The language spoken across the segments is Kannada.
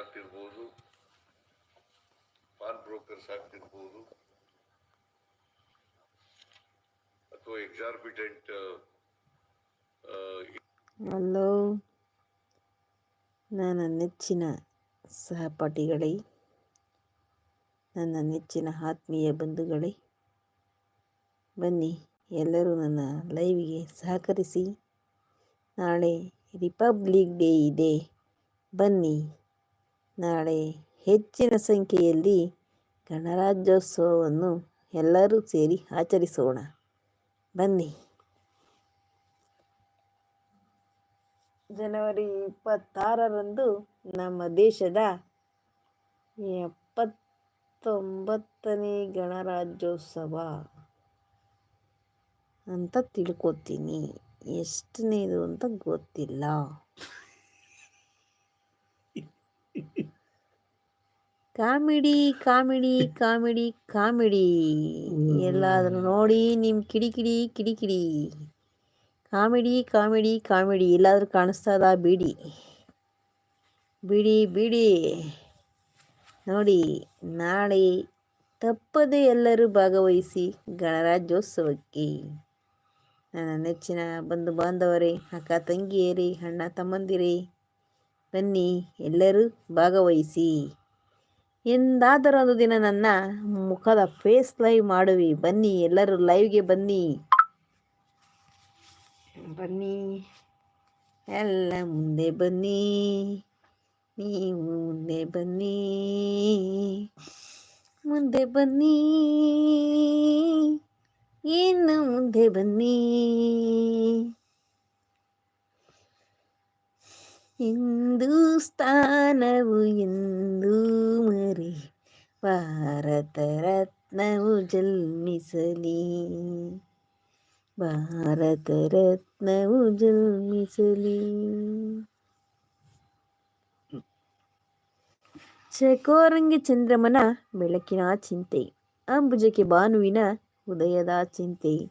ಆಗ್ತಿರ್ಬೋದು ಪಾನ್ ಬ್ರೋಕರ್ಸ್ ಆಗ್ತಿರ್ಬೋದು ಅಥವಾ ಎಕ್ಸಾರ್ಬಿಟೆಂಟ್ ಹಲೋ ನನ್ನ ನೆಚ್ಚಿನ ಸಹಪಾಠಿಗಳೇ ನನ್ನ ನೆಚ್ಚಿನ ಆತ್ಮೀಯ ಬಂಧುಗಳೇ ಬನ್ನಿ ಎಲ್ಲರೂ ನನ್ನ ಲೈವ್ಗೆ ಸಹಕರಿಸಿ ನಾಳೆ ರಿಪಬ್ಲಿಕ್ ಡೇ ಇದೆ ಬನ್ನಿ ನಾಳೆ ಹೆಚ್ಚಿನ ಸಂಖ್ಯೆಯಲ್ಲಿ ಗಣರಾಜ್ಯೋತ್ಸವವನ್ನು ಎಲ್ಲರೂ ಸೇರಿ ಆಚರಿಸೋಣ ಬನ್ನಿ ಜನವರಿ ಇಪ್ಪತ್ತಾರರಂದು ನಮ್ಮ ದೇಶದ ಎಪ್ಪತ್ತೊಂಬತ್ತನೇ ಗಣರಾಜ್ಯೋತ್ಸವ ಅಂತ ತಿಳ್ಕೊತೀನಿ ಎಷ್ಟನೇದು ಅಂತ ಗೊತ್ತಿಲ್ಲ ಕಾಮಿಡಿ ಕಾಮಿಡಿ ಕಾಮಿಡಿ ಕಾಮಿಡಿ ಎಲ್ಲಾದರೂ ನೋಡಿ ನಿಮ್ಮ ಕಿಡಿಕಿಡಿ ಕಿಡಿಕಿಡಿ ಕಾಮಿಡಿ ಕಾಮಿಡಿ ಕಾಮಿಡಿ ಎಲ್ಲಾದರೂ ಕಾಣಿಸ್ತದ ಬಿಡಿ ಬಿಡಿ ಬಿಡಿ ನೋಡಿ ನಾಳೆ ತಪ್ಪದೆ ಎಲ್ಲರೂ ಭಾಗವಹಿಸಿ ಗಣರಾಜ್ಯೋತ್ಸವಕ್ಕೆ ನನ್ನ ನೆಚ್ಚಿನ ಬಂಧು ಬಾಂಧವರೇ ಅಕ್ಕ ತಂಗಿಯರೇ ಅಣ್ಣ ತಮ್ಮಂದಿರೇ ಬನ್ನಿ ಎಲ್ಲರೂ ಭಾಗವಹಿಸಿ ಒಂದು ದಿನ ನನ್ನ ಮುಖದ ಫೇಸ್ ಲೈವ್ ಮಾಡುವಿ ಬನ್ನಿ ಎಲ್ಲರೂ ಲೈವ್ಗೆ ಬನ್ನಿ ಬನ್ನಿ ಎಲ್ಲ ಮುಂದೆ ಬನ್ನಿ ನೀವು ಮುಂದೆ ಬನ್ನಿ ಮುಂದೆ ಬನ್ನಿ ಇನ್ನು ಮುಂದೆ ಬನ್ನಿ ಹಿಂದೂಸ್ತಾನವು ಎಂದೂ ಮರಿ ಭಾರತ ರತ್ನವು ಜನ್ಮಿಸಲಿ ಭಾರತ ರತ್ನವು ಜನ್ಮಿಸಲಿ ಚಕೋರಂಗಿ ಚಂದ್ರಮನ ಬೆಳಕಿನ ಚಿಂತೆ ಅಂಬುಜಕ್ಕೆ ಭಾನುವಿನ ಉದಯದ ಚಿಂತೆ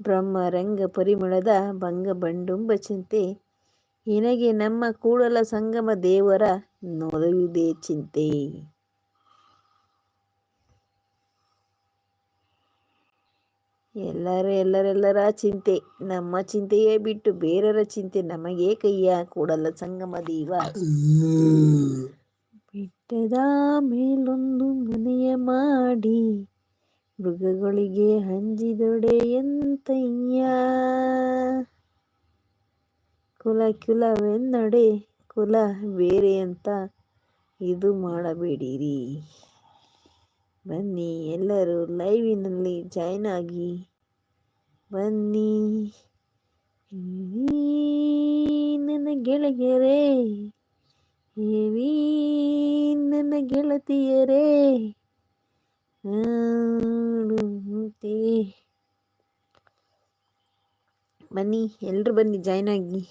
ಬ್ರಹ್ಮರಂಗ ಪರಿಮಳದ ಭಂಗ ಬಂಡುಂಬ ಚಿಂತೆ ನಿನಗೆ ನಮ್ಮ ಕೂಡಲ ಸಂಗಮ ದೇವರ ನೊರೆಯುವುದೇ ಚಿಂತೆ ಎಲ್ಲರ ಎಲ್ಲರೆಲ್ಲರ ಚಿಂತೆ ನಮ್ಮ ಚಿಂತೆಯೇ ಬಿಟ್ಟು ಬೇರರ ಚಿಂತೆ ನಮಗೇ ಕೈಯ ಕೂಡಲ ಸಂಗಮ ದೇವ ಬಿಟ್ಟದ ಮೇಲೊಂದು ಮನೆಯ ಮಾಡಿ ಮೃಗಗಳಿಗೆ ಹಂಜಿದೊಡೆ ಕುಲ ಕುಲವೆನ್ನಡೆ ಕುಲ ಬೇರೆ ಅಂತ ಇದು ಮಾಡಬೇಡಿರಿ ಬನ್ನಿ ಎಲ್ಲರೂ ಲೈವಿನಲ್ಲಿ ಜಾಯ್ನ್ ಆಗಿ ಬನ್ನಿ ನನ್ನ ಗೆಳೆಯರೇ ಹೇಳಿ ನನ್ನ ಗೆಳತಿಯರೇ ಬನ್ನಿ ಎಲ್ಲರೂ ಬನ್ನಿ ಜಾಯ್ನ್ ಆಗಿ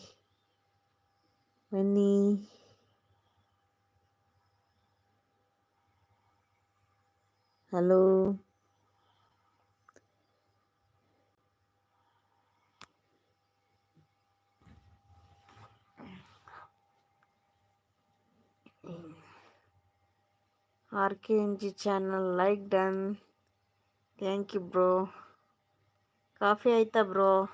Ini. Halo. RKNG channel like dan thank you bro Kafe aita bro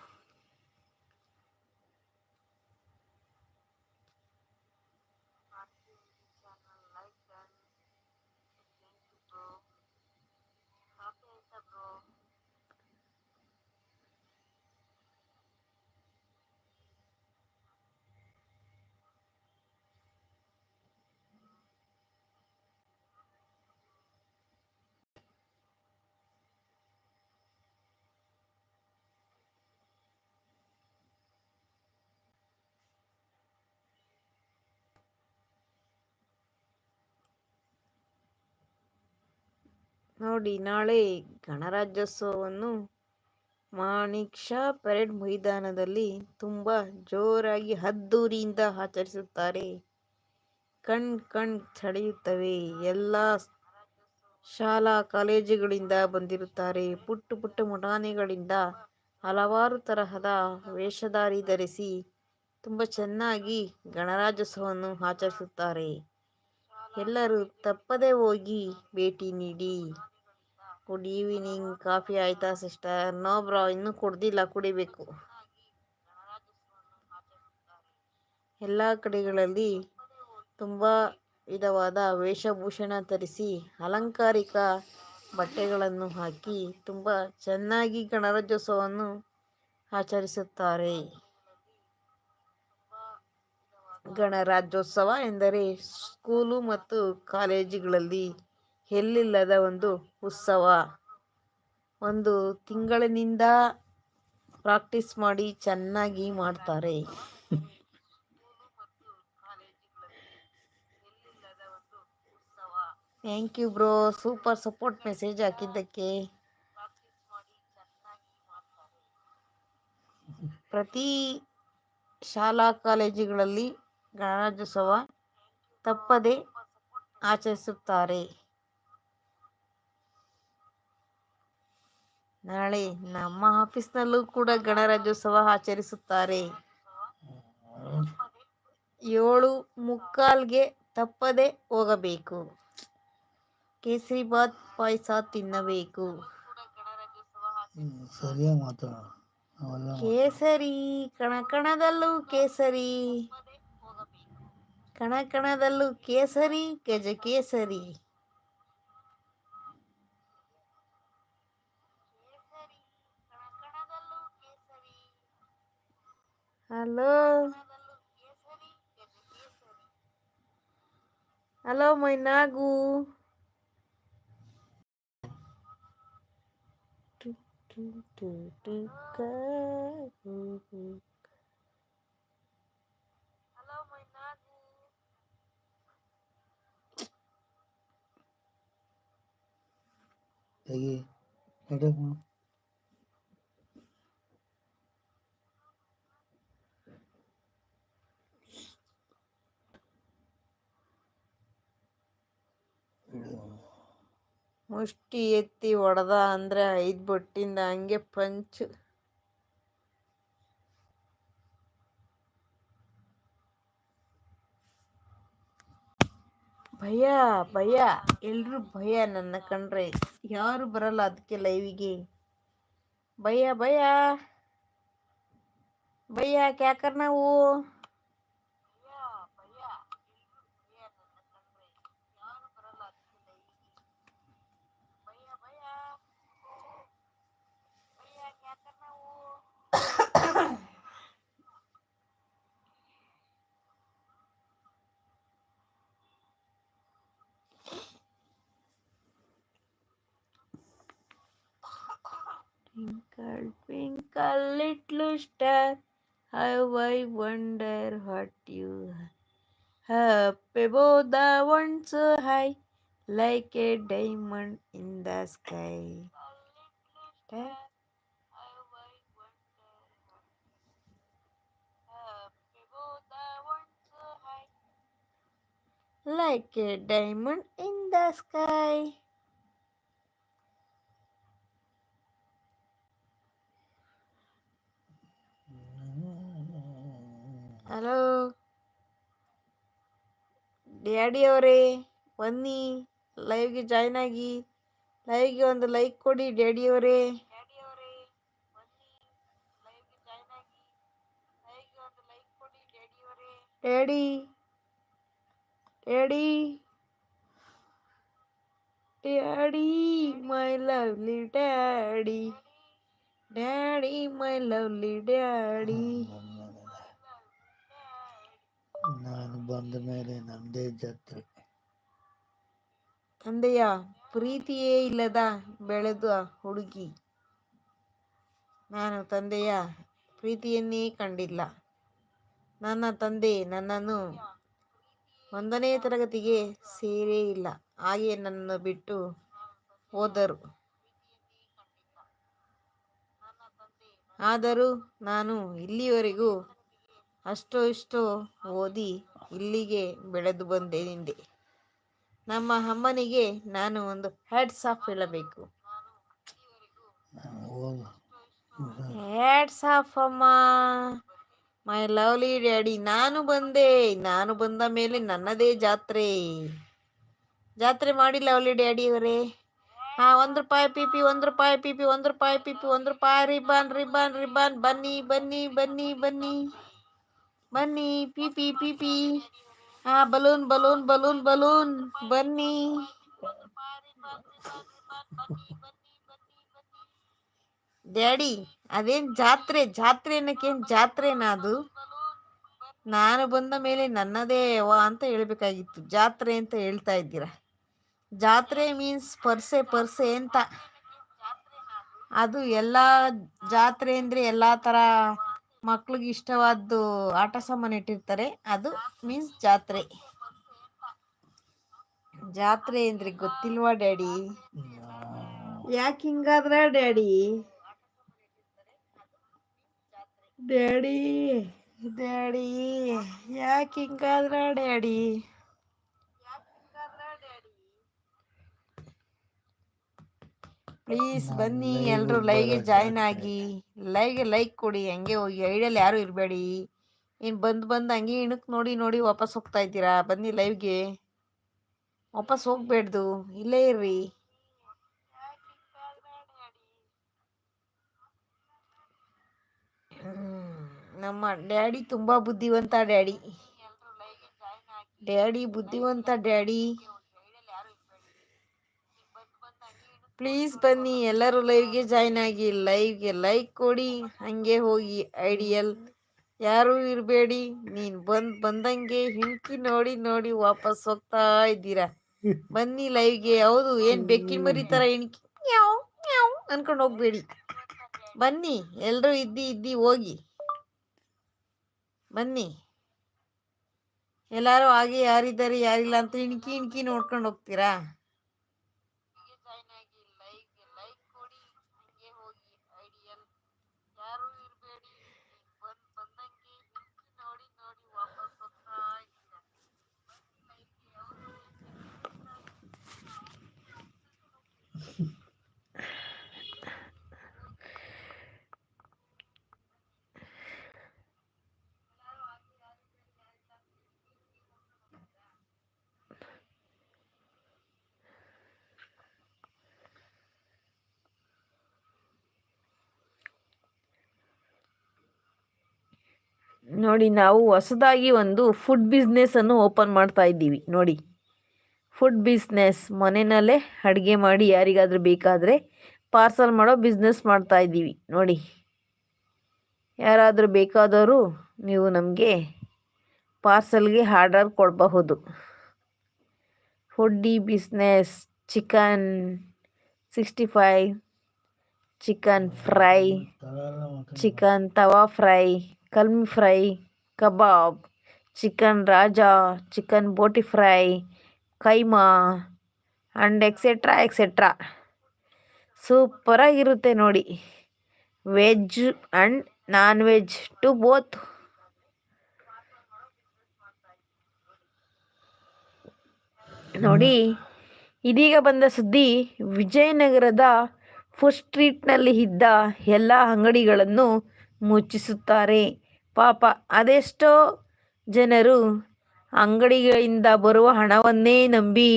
ನೋಡಿ ನಾಳೆ ಗಣರಾಜ್ಯೋತ್ಸವವನ್ನು ಮಾಣಿಕ್ ಶಾ ಪರೇಡ್ ಮೈದಾನದಲ್ಲಿ ತುಂಬ ಜೋರಾಗಿ ಹದ್ದೂರಿಯಿಂದ ಆಚರಿಸುತ್ತಾರೆ ಕಣ್ ಕಣ್ ಸೆಳೆಯುತ್ತವೆ ಎಲ್ಲ ಶಾಲಾ ಕಾಲೇಜುಗಳಿಂದ ಬಂದಿರುತ್ತಾರೆ ಪುಟ್ಟ ಪುಟ್ಟ ಮುಟಾನೆಗಳಿಂದ ಹಲವಾರು ತರಹದ ವೇಷಧಾರಿ ಧರಿಸಿ ತುಂಬ ಚೆನ್ನಾಗಿ ಗಣರಾಜ್ಯೋತ್ಸವವನ್ನು ಆಚರಿಸುತ್ತಾರೆ ಎಲ್ಲರೂ ತಪ್ಪದೇ ಹೋಗಿ ಭೇಟಿ ನೀಡಿ ಗುಡ್ ಈವ್ನಿಂಗ್ ಕಾಫಿ ಆಯ್ತಾ ಸಿಸ್ಟರ್ ನೋ ಬ್ರೋ ಇನ್ನೂ ಕುಡ್ದಿಲ್ಲ ಕುಡಿಬೇಕು ಎಲ್ಲ ಕಡೆಗಳಲ್ಲಿ ತುಂಬ ವಿಧವಾದ ವೇಷಭೂಷಣ ತರಿಸಿ ಅಲಂಕಾರಿಕ ಬಟ್ಟೆಗಳನ್ನು ಹಾಕಿ ತುಂಬ ಚೆನ್ನಾಗಿ ಗಣರಾಜ್ಯೋತ್ಸವವನ್ನು ಆಚರಿಸುತ್ತಾರೆ ಗಣರಾಜ್ಯೋತ್ಸವ ಎಂದರೆ ಸ್ಕೂಲು ಮತ್ತು ಕಾಲೇಜುಗಳಲ್ಲಿ ಎಲ್ಲಿಲ್ಲದ ಒಂದು ಉತ್ಸವ ಒಂದು ತಿಂಗಳಿನಿಂದ ಪ್ರಾಕ್ಟೀಸ್ ಮಾಡಿ ಚೆನ್ನಾಗಿ ಮಾಡ್ತಾರೆ thank you bro super support message ಹಾಕಿದ್ದಕ್ಕೆ ಪ್ರತಿ ಶಾಲಾ ಕಾಲೇಜುಗಳಲ್ಲಿ ಗಣರಾಜ್ಯೋತ್ಸವ ತಪ್ಪದೆ ಆಚರಿಸುತ್ತಾರೆ ನಾಳೆ ನಮ್ಮ ಆಫೀಸ್ನಲ್ಲೂ ಕೂಡ ಗಣರಾಜ್ಯೋತ್ಸವ ಆಚರಿಸುತ್ತಾರೆ ಏಳು ಮುಕ್ಕಾಲ್ಗೆ ತಪ್ಪದೆ ಹೋಗಬೇಕು ಕೇಸರಿಬಾತ್ ಪಾಯಸ ತಿನ್ನಬೇಕು ಕೇಸರಿ ಕಣಕಣದಲ್ಲೂ ಕೇಸರಿ ಕಣಕಣದಲ್ಲೂ ಕೇಸರಿ ಗಜ ಕೇಸರಿ Halo. Halo, main nagu. Halo, main nagu. Lagi, ada mau? ಮುಷ್ಟಿ ಎತ್ತಿ ಹೊಡೆದ ಅಂದ್ರೆ ಐದು ಬೊಟ್ಟಿಂದ ಹಂಗೆ ಪಂಚು ಭಯ ಭಯ ಎಲ್ಲರೂ ಭಯ ನನ್ನ ಕಂಡ್ರೆ ಯಾರು ಬರಲ್ಲ ಅದಕ್ಕೆ ಲೈವಿಗೆ ಭಯ ಭಯ ಭಯ ಕ್ಯಾಕರ್ ನಾವು Twinkle, twinkle, little star, how I wonder what you are. Up above the one so high, like a diamond in the sky. Star. Like a diamond in the sky. Hello daddy ಡ್ಯಾಡಿಯವರೇ ಬನ್ನಿ ಲೈವ್ಗೆ ಜಾಯ್ನ್ ಆಗಿ ಲೈವ್ಗೆ ಒಂದು ಲೈಕ್ ಕೊಡಿ daddy ಡ್ಯಾಡಿಯವರೇ daddy daddy daddy my lovely daddy daddy my lovely daddy ನಾನು ಬಂದ ಮೇಲೆ ನಮ್ಮದೇ ಜಾತ್ರೆ ತಂದೆಯ ಪ್ರೀತಿಯೇ ಇಲ್ಲದ ಬೆಳೆದ ಹುಡುಗಿ ನಾನು ತಂದೆಯ ಪ್ರೀತಿಯನ್ನೇ ಕಂಡಿಲ್ಲ ನನ್ನ ತಂದೆ ನನ್ನನ್ನು ಒಂದನೇ ತರಗತಿಗೆ ಸೇರೇ ಇಲ್ಲ ಹಾಗೆ ನನ್ನನ್ನು ಬಿಟ್ಟು ಹೋದರು ಆದರೂ ನಾನು ಇಲ್ಲಿಯವರೆಗೂ ಅಷ್ಟು ಇಷ್ಟು ಓದಿ ಇಲ್ಲಿಗೆ ಬೆಳೆದು ಬಂದೆ ನಿಂದೆ ನಮ್ಮ ಅಮ್ಮನಿಗೆ ನಾನು ಒಂದು ಹ್ಯಾಡ್ಸ್ ಆಫ್ ಹೇಳಬೇಕು ಹ್ಯಾಡ್ಸ್ ಆಫ್ ಅಮ್ಮ ಮೈ ಲವ್ಲಿ ಡ್ಯಾಡಿ ನಾನು ಬಂದೆ ನಾನು ಬಂದ ಮೇಲೆ ನನ್ನದೇ ಜಾತ್ರೆ ಜಾತ್ರೆ ಮಾಡಿ ಲವ್ಲಿ ಡ್ಯಾಡಿ ಅವರೇ ಹಾ ಒಂದು ರೂಪಾಯಿ ಪಿಪಿ ಒಂದು ರೂಪಾಯಿ ಪಿಪಿ ಒಂದು ರೂಪಾಯಿ ಪಿಪಿ ಒಂದ್ ರೂಪಾಯಿ ರಿಬಾನ್ ರಿಬಾನ್ ರಿಬಾನ್ ಬನ್ನಿ ಬನ್ನಿ ಬನ್ನಿ ಬನ್ನಿ ಬನ್ನಿ ಪಿಪಿ ಪಿಪಿ ಹಾ ಬಲೂನ್ ಬಲೂನ್ ಬಲೂನ್ ಬಲೂನ್ ಬನ್ನಿ ಡ್ಯಾಡಿ ಅದೇನ್ ಜಾತ್ರೆ ಜಾತ್ರೆ ಅನ್ನಕ್ಕೇನ್ ಜಾತ್ರೆನಾ ಅದು ನಾನು ಬಂದ ಮೇಲೆ ನನ್ನದೇ ವಾ ಅಂತ ಹೇಳ್ಬೇಕಾಗಿತ್ತು ಜಾತ್ರೆ ಅಂತ ಹೇಳ್ತಾ ಇದ್ದೀರ ಜಾತ್ರೆ ಮೀನ್ಸ್ ಪರ್ಸೆ ಪರ್ಸೆ ಅಂತ ಅದು ಎಲ್ಲ ಜಾತ್ರೆ ಅಂದರೆ ಎಲ್ಲ ಥರ ಮಕ್ಳಿಗೆ ಇಷ್ಟವಾದ್ದು ಆಟ ಸಾಮಾನು ಇಟ್ಟಿರ್ತಾರೆ ಅದು ಮೀನ್ಸ್ ಜಾತ್ರೆ ಜಾತ್ರೆ ಅಂದ್ರೆ ಗೊತ್ತಿಲ್ವಾ ಡ್ಯಾಡಿ ಯಾಕೆ ಹಿಂಗಾದ್ರ ಡ್ಯಾಡಿ ಡ್ಯಾಡಿ ಡ್ಯಾಡಿ ಯಾಕೆ ಹಿಂಗಾದ್ರ ಡ್ಯಾಡಿ ಪ್ಲೀಸ್ ಬನ್ನಿ ಎಲ್ಲರೂ ಲೈವ್ಗೆ ಜಾಯ್ನ್ ಆಗಿ ಲೈವ್ಗೆ ಲೈಕ್ ಕೊಡಿ ಹಂಗೆ ಹೋಗಿ ಐಡಿಯಲ್ಲಿ ಯಾರು ಇರಬೇಡಿ ಇನ್ನು ಬಂದು ಬಂದು ಹಂಗೆ ಇಣಕ್ಕೆ ನೋಡಿ ನೋಡಿ ವಾಪಸ್ ಹೋಗ್ತಾ ಇದ್ದೀರಾ ಬನ್ನಿ ಲೈವ್ಗೆ ವಾಪಸ್ ಹೋಗ್ಬೇಡ್ದು ಇಲ್ಲೇ ಇರ್ರಿ ನಮ್ಮ ಡ್ಯಾಡಿ ತುಂಬ ಬುದ್ಧಿವಂತ ಡ್ಯಾಡಿ ಡ್ಯಾಡಿ ಬುದ್ಧಿವಂತ ಡ್ಯಾಡಿ ಪ್ಲೀಸ್ ಬನ್ನಿ ಎಲ್ಲರೂ ಲೈವ್ಗೆ ಜಾಯ್ನ್ ಆಗಿ ಲೈವ್ಗೆ ಲೈಕ್ ಕೊಡಿ ಹಂಗೆ ಹೋಗಿ ಐಡಿಯಲ್ ಯಾರೂ ಇರಬೇಡಿ ನೀನ್ ಬಂದ್ ಬಂದಂಗೆ ಹಿಂಕಿ ನೋಡಿ ನೋಡಿ ವಾಪಸ್ ಹೋಗ್ತಾ ಇದ್ದೀರಾ ಬನ್ನಿ ಲೈವ್ಗೆ ಹೌದು ಏನ್ ಬೆಕ್ಕಿನ ಮರಿ ತರ ಹಿಂಡ್ಕಿ ಅನ್ಕೊಂಡು ಹೋಗ್ಬೇಡಿ ಬನ್ನಿ ಎಲ್ಲರೂ ಇದ್ದಿ ಇದ್ದಿ ಹೋಗಿ ಬನ್ನಿ ಎಲ್ಲಾರು ಹಾಗೆ ಯಾರಿದ್ದಾರೆ ಯಾರಿಲ್ಲ ಅಂತ ಇಣಕಿ ಇಣ್ಕಿ ನೋಡ್ಕೊಂಡು ಹೋಗ್ತೀರಾ ನೋಡಿ ನಾವು ಹೊಸದಾಗಿ ಒಂದು ಫುಡ್ ಬಿಸ್ನೆಸ್ಸನ್ನು ಓಪನ್ ಮಾಡ್ತಾ ಇದ್ದೀವಿ ನೋಡಿ ಫುಡ್ ಬಿಸ್ನೆಸ್ ಮನೆಯಲ್ಲೇ ಅಡುಗೆ ಮಾಡಿ ಯಾರಿಗಾದರೂ ಬೇಕಾದರೆ ಪಾರ್ಸಲ್ ಮಾಡೋ ಬಿಸ್ನೆಸ್ ಮಾಡ್ತಾ ಇದ್ದೀವಿ ನೋಡಿ ಯಾರಾದರೂ ಬೇಕಾದವರು ನೀವು ನಮಗೆ ಪಾರ್ಸಲ್ಗೆ ಆರ್ಡರ್ ಕೊಡಬಹುದು foodie business chicken sixty five chicken fry chicken tawa fry kalmi fry kebab chicken raja chicken boti fry keema and etcetera etcetera ಸೂಪರಾಗಿರುತ್ತೆ ನೋಡಿ veg and non veg to both ನೋಡಿ ಇದೀಗ ಬಂದ ಸುದ್ದಿ ವಿಜಯನಗರದ ಫುಡ್ ಸ್ಟ್ರೀಟ್ನಲ್ಲಿ ಇದ್ದ ಎಲ್ಲ ಅಂಗಡಿಗಳನ್ನು ಮುಚ್ಚಿಸುತ್ತಾರೆ ಪಾಪ ಅದೆಷ್ಟೋ ಜನರು ಅಂಗಡಿಗಳಿಂದ ಬರುವ ಹಣವನ್ನೇ ನಂಬಿ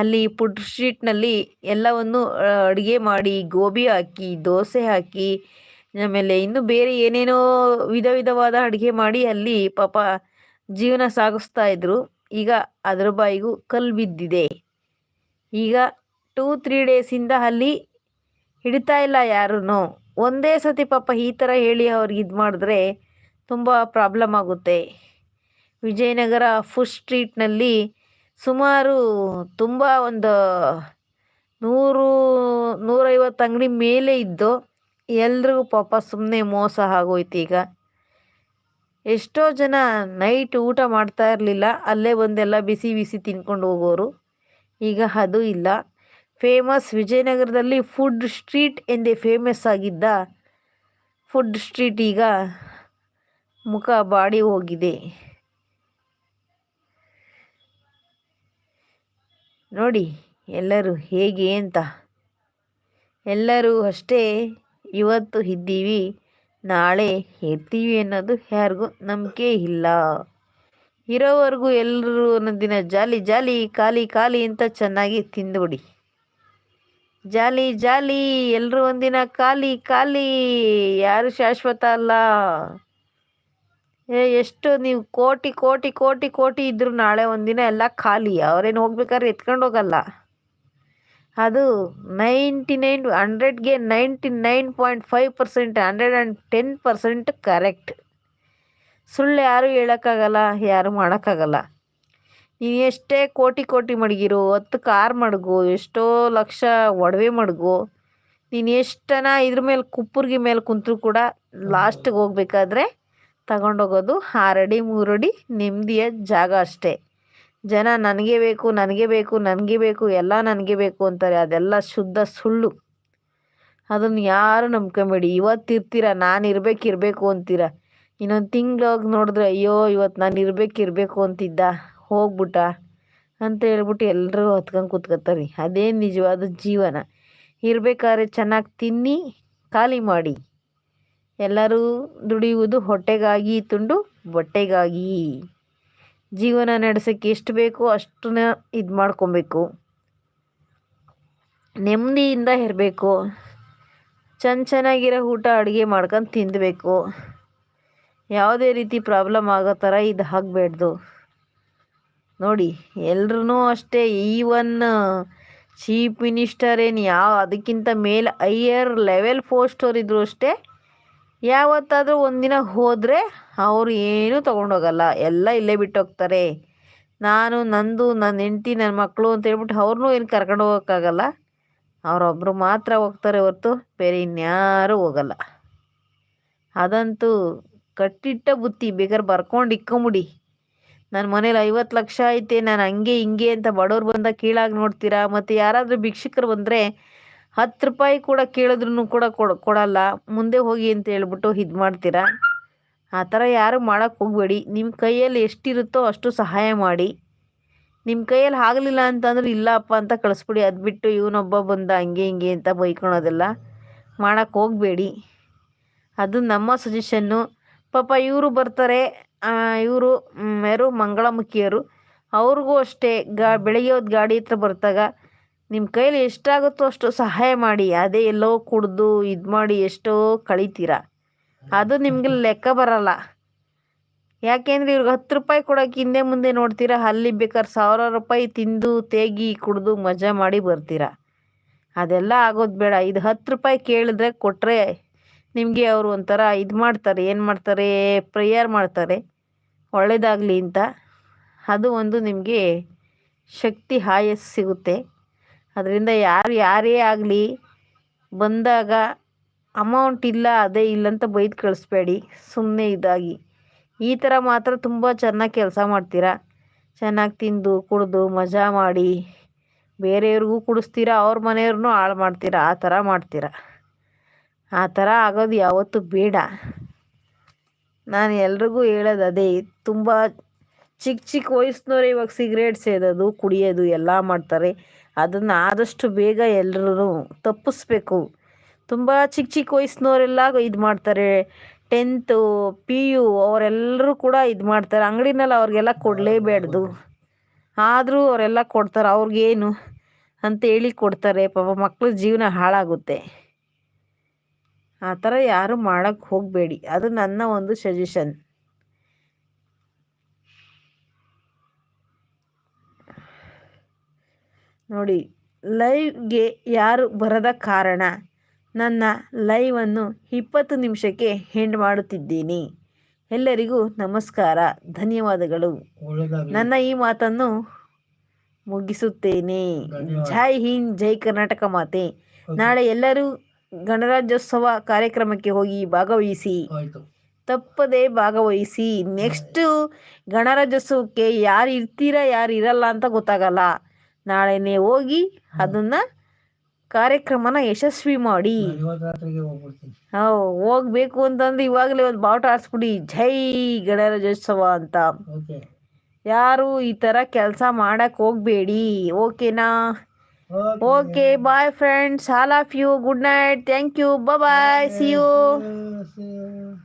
ಅಲ್ಲಿ ಫುಡ್ ಸ್ಟ್ರೀಟ್ನಲ್ಲಿ ಎಲ್ಲವನ್ನು ಅಡುಗೆ ಮಾಡಿ ಗೋಬಿ ಹಾಕಿ ದೋಸೆ ಹಾಕಿ ಆಮೇಲೆ ಇನ್ನು ಬೇರೆ ಏನೇನೋ ವಿಧ ವಿಧವಾದ ಅಡುಗೆ ಮಾಡಿ ಅಲ್ಲಿ ಪಾಪ ಜೀವನ ಸಾಗಿಸ್ತಾ ಇದ್ರು ಈಗ ಅದರ ಬಾಯಿಗೂ ಕಲ್ಲು ಬಿದ್ದಿದೆ ಈಗ ಟೂ ತ್ರೀ ಡೇಸಿಂದ ಅಲ್ಲಿ ಹಿಡಿತಾ ಇಲ್ಲ ಯಾರೂ ಒಂದೇ ಸತಿ ಪಾಪ ಈ ಥರ ಹೇಳಿ ಅವ್ರಿಗೆ ಇದು ಮಾಡಿದ್ರೆ ತುಂಬ ಪ್ರಾಬ್ಲಮ್ ಆಗುತ್ತೆ ವಿಜಯನಗರ ಫುಡ್ ಸ್ಟ್ರೀಟ್ನಲ್ಲಿ ಸುಮಾರು ತುಂಬ ಒಂದು ನೂರು ನೂರೈವತ್ತು ಅಂಗಡಿ ಮೇಲೆ ಇದ್ದು ಎಲ್ರಿಗೂ ಪಾಪ ಸುಮ್ಮನೆ ಮೋಸ ಆಗೋಯ್ತು ಈಗ ಎಷ್ಟೋ ಜನ ನೈಟ್ ಊಟ ಮಾಡ್ತಾ ಇರಲಿಲ್ಲ ಅಲ್ಲೇ ಬಂದೆಲ್ಲ ಬಿಸಿ ಬಿಸಿ ತಿನ್ಕೊಂಡು ಹೋಗೋರು ಈಗ ಅದು ಇಲ್ಲ ಫೇಮಸ್ ವಿಜಯನಗರದಲ್ಲಿ ಫುಡ್ ಸ್ಟ್ರೀಟ್ ಎಂದೇ ಫೇಮಸ್ ಆಗಿದ್ದ ಫುಡ್ ಸ್ಟ್ರೀಟ್ ಈಗ ಮುಖ ಬಾಡಿ ಹೋಗಿದೆ ನೋಡಿ ಎಲ್ಲರೂ ಹೇಗೆ ಅಂತ ಎಲ್ಲರೂ ಅಷ್ಟೇ ಇವತ್ತು ಇದ್ದೀವಿ ನಾಳೆ ಇರ್ತೀವಿ ಅನ್ನೋದು ಯಾರಿಗೂ ನಂಬಿಕೆ ಇಲ್ಲ ಇರೋವರೆಗೂ ಎಲ್ಲರೂ ದಿನ ಜಾಲಿ ಜಾಲಿ ಖಾಲಿ ಖಾಲಿ ಅಂತ ಚೆನ್ನಾಗಿ ತಿಂದುಬಿಡಿ ಜಾಲಿ ಜಾಲಿ ಎಲ್ಲರೂ ಒಂದಿನ ಖಾಲಿ ಖಾಲಿ ಯಾರು ಶಾಶ್ವತ ಅಲ್ಲ ಏ ಎಷ್ಟು ನೀವು ಕೋಟಿ ಕೋಟಿ ಕೋಟಿ ಕೋಟಿ ಇದ್ರು ನಾಳೆ ಒಂದಿನ ಎಲ್ಲ ಖಾಲಿ ಅವ್ರೇನು ಹೋಗ್ಬೇಕಾದ್ರೆ ಎತ್ಕೊಂಡು ಹೋಗಲ್ಲ ಅದು ninety nine ಹಂಡ್ರೆಡ್ಗೆ ninety nine point five percent hundred and ten percent correct ಸುಳ್ಳು ಯಾರು ಹೇಳೋಕ್ಕಾಗಲ್ಲ ಯಾರು ಮಾಡೋಕ್ಕಾಗಲ್ಲ ನೀನು ಎಷ್ಟೇ ಕೋಟಿ ಕೋಟಿ ಮಡಗಿರು ಹತ್ತು ಕಾರ್ ಮಡಗು ಎಷ್ಟೋ ಲಕ್ಷ ಒಡವೆ ಮಡಗು ನೀನು ಎಷ್ಟನ ಇದ್ರ ಮೇಲೆ ಕುಪ್ಪುರ್ಗಿ ಮೇಲೆ ಕುಂತರೂ ಕೂಡ ಲಾಸ್ಟಿಗೆ ಹೋಗ್ಬೇಕಾದ್ರೆ ತಗೊಂಡೋಗೋದು ಆರಡಿ ಮೂರಡಿ ನೆಮ್ಮದಿಯ ಜಾಗ ಅಷ್ಟೇ ಜನ ನನಗೆ ಬೇಕು ನನಗೆ ಬೇಕು ನನಗೆ ಬೇಕು ಎಲ್ಲ ನನಗೆ ಬೇಕು ಅಂತಾರೆ ಅದೆಲ್ಲ ಶುದ್ಧ ಸುಳ್ಳು ಅದನ್ನು ಯಾರು ನಂಬ್ಕೊಂಬೇಡಿ ಇವತ್ತಿರ್ತೀರ ನಾನು ಇರಬೇಕು ಅಂತೀರ ಇನ್ನೊಂದು ತಿಂಗ್ಳೋಗಿ ನೋಡಿದ್ರೆ ಅಯ್ಯೋ ಇವತ್ತು ನಾನು ಇರ್ಬೇಕು ಅಂತಿದ್ದ ಹೋಗ್ಬಿಟ್ಟ ಅಂತ ಹೇಳ್ಬಿಟ್ಟು ಎಲ್ಲರೂ ಹೊತ್ಕೊಂಡು ಕೂತ್ಕೊತಾರೆ ಅದೇ ನಿಜವಾದ ಜೀವನ ಇರಬೇಕಾದ್ರೆ ಚೆನ್ನಾಗಿ ತಿನ್ನಿ ಖಾಲಿ ಮಾಡಿ ಎಲ್ಲರೂ ದುಡಿಯುವುದು ಹೊಟ್ಟೆಗಾಗಿ ತುಂಡು ಬಟ್ಟೆಗಾಗಿ ಜೀವನ ನಡೆಸೋಕ್ಕೆ ಎಷ್ಟು ಬೇಕೋ ಅಷ್ಟನ್ನ ಇದು ಮಾಡ್ಕೊಬೇಕು ನೆಮ್ಮದಿಯಿಂದ ಇರಬೇಕು ಚೆನ್ನ ಚೆನ್ನಾಗಿರೋ ಊಟ ಅಡುಗೆ ಮಾಡ್ಕೊಂಡು ತಿನ್ನಬೇಕು ಯಾವುದೇ ರೀತಿ ಪ್ರಾಬ್ಲಮ್ ಆಗೋ ಥರ ಇದು ಆಗಬೇಡ್ದು ನೋಡಿ ಎಲ್ರೂ ಅಷ್ಟೇ ಈವನ್ ಚೀಫ್ ಮಿನಿಸ್ಟರ್ ಏನು ಯಾವ ಅದಕ್ಕಿಂತ ಮೇಲೆ ಹೈಯರ್ ಲೆವೆಲ್ ಪೋಸ್ಟವ್ರು ಇದ್ದರು ಅಷ್ಟೇ ಯಾವತ್ತಾದರೂ ಒಂದಿನ ಹೋದರೆ ಅವರು ಏನೂ ತೊಗೊಂಡೋಗಲ್ಲ ಎಲ್ಲ ಇಲ್ಲೇ ಬಿಟ್ಟು ಹೋಗ್ತಾರೆ ನಾನು ನಂದು ನನ್ನ ಹೆಂಡತಿ ನನ್ನ ಮಕ್ಕಳು ಅಂತ ಹೇಳ್ಬಿಟ್ಟು ಅವ್ರನ್ನೂ ಏನು ಕರ್ಕೊಂಡು ಹೋಗೋಕ್ಕಾಗಲ್ಲ ಅವರೊಬ್ಬರು ಮಾತ್ರ ಹೋಗ್ತಾರೆ ಹೊರತು ಬೇರೆ ಇನ್ಯಾರೂ ಹೋಗಲ್ಲ ಅದಂತೂ ಕಟ್ಟಿಟ್ಟ ಬುತ್ತಿ ಬೇಕಾದ್ರೆ ಬರ್ಕೊಂಡು ಇಕ್ಕೊಂಬಿಡಿ ನನ್ನ ಮನೇಲಿ ಐವತ್ತು ಲಕ್ಷ ಐತೆ ನಾನು ಹಂಗೆ ಹಿಂಗೆ ಅಂತ ಬಡವ್ರು ಬಂದ ಕೀಳಾಗಿ ನೋಡ್ತೀರಾ ಮತ್ತು ಯಾರಾದರೂ ಭಿಕ್ಷಕರು ಬಂದರೆ ಹತ್ತು ರೂಪಾಯಿ ಕೂಡ ಕೇಳಿದ್ರು ಕೂಡ ಕೊಡಲ್ಲ ಮುಂದೆ ಹೋಗಿ ಅಂತ ಹೇಳ್ಬಿಟ್ಟು ಇದು ಮಾಡ್ತೀರಾ ಆ ಥರ ಯಾರು ಮಾಡೋಕ್ಕೆ ಹೋಗಬೇಡಿ ನಿಮ್ಮ ಕೈಯಲ್ಲಿ ಎಷ್ಟಿರುತ್ತೋ ಅಷ್ಟು ಸಹಾಯ ಮಾಡಿ ನಿಮ್ಮ ಕೈಯಲ್ಲಿ ಆಗಲಿಲ್ಲ ಅಂತಂದ್ರೆ ಇಲ್ಲಪ್ಪ ಅಂತ ಕಳಿಸ್ಬಿಡಿ ಅದು ಬಿಟ್ಟು ಇವನೊಬ್ಬ ಬಂದ ಹಂಗೆ ಹಿಂಗೆ ಅಂತ ಬೈಕೊಳೋದೆಲ್ಲ ಮಾಡೋಕ್ಕೆ ಹೋಗಬೇಡಿ ಅದು ನಮ್ಮ ಸಜೆಷನ್ನು ಪಾಪ ಇವರು ಬರ್ತಾರೆ ಇವರು ಯಾರು ಮಂಗಳಮುಖಿಯರು ಅವ್ರಿಗೂ ಅಷ್ಟೇ ಗಾ ಬೆಳಗ್ಗೆ ಹೊತ್ತು ಗಾಡಿ ಹತ್ರ ಬರ್ತಾಗ ನಿಮ್ಮ ಕೈಲಿ ಎಷ್ಟಾಗುತ್ತೋ ಅಷ್ಟು ಸಹಾಯ ಮಾಡಿ ಅದೇ ಎಲ್ಲೋ ಕುಡ್ದು ಇದು ಮಾಡಿ ಎಷ್ಟೋ ಕಳೀತೀರ ಅದು ನಿಮಗೆ ಲೆಕ್ಕ ಬರಲ್ಲ ಯಾಕೆಂದ್ರೆ ಇವ್ರಿಗೆ ಹತ್ತು ರೂಪಾಯಿ ಕೊಡೋಕೆ ಹಿಂದೆ ಮುಂದೆ ನೋಡ್ತೀರಾ ಅಲ್ಲಿ ಬೇಕಾದ್ರೆ ಸಾವಿರ ರೂಪಾಯಿ ತಿಂದು ತೇಗಿ ಕುಡ್ದು ಮಜಾ ಮಾಡಿ ಬರ್ತೀರಾ ಅದೆಲ್ಲ ಆಗೋದು ಬೇಡ ಇದು ಹತ್ತು ರೂಪಾಯಿ ಕೇಳಿದ್ರೆ ಕೊಟ್ಟರೆ ನಿಮಗೆ ಅವರು ಒಂಥರ ಇದು ಮಾಡ್ತಾರೆ ಏನು ಮಾಡ್ತಾರೆ ಪ್ರೇಯರ್ ಮಾಡ್ತಾರೆ ಒಳ್ಳೆಯದಾಗಲಿ ಅಂತ ಅದು ಒಂದು ನಿಮಗೆ ಶಕ್ತಿ ಹಾಯಸ್ ಸಿಗುತ್ತೆ ಅದರಿಂದ ಯಾರು ಯಾರೇ ಆಗಲಿ ಬಂದಾಗ ಅಮೌಂಟ್ ಇಲ್ಲ ಅದೇ ಇಲ್ಲ ಅಂತ ಬೈದು ಕಳಿಸ್ಬೇಡಿ ಸುಮ್ಮನೆ ಇದಾಗಿ ಈ ಥರ ಮಾತ್ರ ತುಂಬ ಚೆನ್ನಾಗಿ ಕೆಲಸ ಮಾಡ್ತೀರ ಚೆನ್ನಾಗಿ ತಿಂದು ಕುಡಿದು ಮಜಾ ಮಾಡಿ ಬೇರೆಯವ್ರಿಗೂ ಕುಡಿಸ್ತೀರಾ ಅವ್ರ ಮನೆಯವ್ರನ್ನೂ ಹಾಳು ಮಾಡ್ತೀರಾ ಆ ಥರ ಮಾಡ್ತೀರಾ ಆ ಥರ ಆಗೋದು ಯಾವತ್ತೂ ಬೇಡ ನಾನು ಎಲ್ರಿಗೂ ಹೇಳೋದು ಅದೇ ತುಂಬ ಚಿಕ್ಕ ಚಿಕ್ಕ ವಯಸ್ಸಿನವ್ರು ಇವಾಗ ಸಿಗರೇಟ್ ಸೇದೋದು ಕುಡಿಯೋದು ಎಲ್ಲ ಮಾಡ್ತಾರೆ ಅದನ್ನು ಆದಷ್ಟು ಬೇಗ ಎಲ್ಲರೂ ತಪ್ಪಿಸ್ಬೇಕು ತುಂಬ ಚಿಕ್ಕ ಚಿಕ್ಕ ವಯಸ್ಸಿನವರೆಲ್ಲ ಇದು ಮಾಡ್ತಾರೆ ಟೆಂತು ಪಿ ಯು ಅವರೆಲ್ಲರೂ ಕೂಡ ಇದು ಮಾಡ್ತಾರೆ ಅಂಗಡಿನಲ್ಲಿ ಅವ್ರಿಗೆಲ್ಲ ಕೊಡಲೇಬೇಡ್ದು ಆದರೂ ಅವರೆಲ್ಲ ಕೊಡ್ತಾರೆ ಅವ್ರಿಗೇನು ಅಂತ ಹೇಳಿ ಕೊಡ್ತಾರೆ ಪಾಪ ಮಕ್ಕಳ ಜೀವನ ಹಾಳಾಗುತ್ತೆ ಆ ಥರ ಯಾರು ಮಾಡೋಕ್ಕೆ ಹೋಗಬೇಡಿ ಅದು ನನ್ನ ಒಂದು ಸಜೆಷನ್ ನೋಡಿ ಲೈವ್ಗೆ ಯಾರು ಬರದ ಕಾರಣ ನನ್ನ ಲೈವನ್ನು ಇಪ್ಪತ್ತು ನಿಮಿಷಕ್ಕೆ ಹೆಂಡ್ ಮಾಡುತ್ತಿದ್ದೀನಿ ಎಲ್ಲರಿಗೂ ನಮಸ್ಕಾರ ಧನ್ಯವಾದಗಳು ನನ್ನ ಈ ಮಾತನ್ನು ಮುಗಿಸುತ್ತೇನೆ ಜೈ ಹಿಂದ್ ಜೈ ಕರ್ನಾಟಕ ಮಾತೆ ನಾಳೆ ಎಲ್ಲರೂ ಗಣರಾಜ್ಯೋತ್ಸವ ಕಾರ್ಯಕ್ರಮಕ್ಕೆ ಹೋಗಿ ಭಾಗವಹಿಸಿ ತಪ್ಪದೆ ಭಾಗವಹಿಸಿ ನೆಕ್ಸ್ಟ್ ಗಣರಾಜ್ಯೋತ್ಸವಕ್ಕೆ ಯಾರು ಇರ್ತೀರಾ ಯಾರು ಇರಲ್ಲ ಅಂತ ಗೊತ್ತಾಗಲ್ಲ ನಾಳೆನೇ ಹೋಗಿ ಅದನ್ನ ಕಾರ್ಯಕ್ರಮನ ಯಶಸ್ವಿ ಮಾಡಿ ಹೋಗ್ಬೇಕು ಅಂತಂದ್ರೆ ಇವಾಗಲೇ ಒಂದು ಬಾವುಟ ಆರಿಸ್ಬಿಡಿ ಜೈ ಗಣರಾಜ್ಯೋತ್ಸವ ಅಂತ ಯಾರು ಈ ತರ ಕೆಲಸ ಮಾಡಕ್ ಹೋಗ್ಬೇಡಿ ಓಕೆನಾ Okay, Okay, bye friends. All of you. Good night. Thank you. Bye bye. See you. See you.